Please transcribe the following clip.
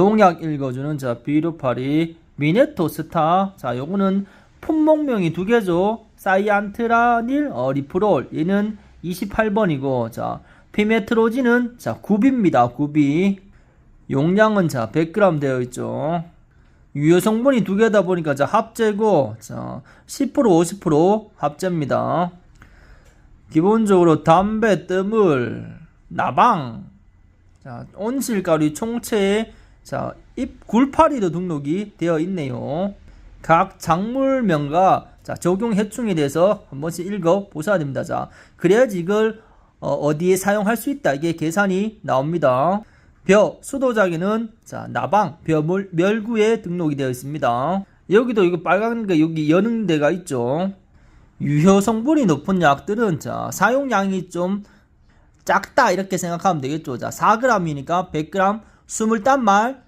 농약 읽어주는 자 비루파리 미네토 스타. 자 요거는 품목명이 두 개죠. 사이안트라닐 어, 리프롤. 얘는 28번이고 자 피메트로진은 자 9비입니다 9비 용량은 자 100g 되어 있죠. 유효 성분이 두 개다 보니까 자 합제고 자 10% 50% 합제입니다. 기본적으로 담배 뜸을 나방. 자, 온실가루 총체에 자, 잎 굴파리도 등록이 되어 있네요. 각 작물명과 자, 적용 해충에 대해서 한 번씩 읽어 보셔야 됩니다. 자, 그래야지 이걸 어, 디에 사용할 수 있다. 이게 계산이 나옵니다. 벼 수도자기는 자, 나방 벼물 멸구에 등록이 되어 있습니다. 여기도 이거 빨간 거 여기 여는 데가 있죠. 유효 성분이 높은 약들은 자, 사용량이 좀 작다 이렇게 생각하면 되겠죠. 자, 4g이니까 100g 20단말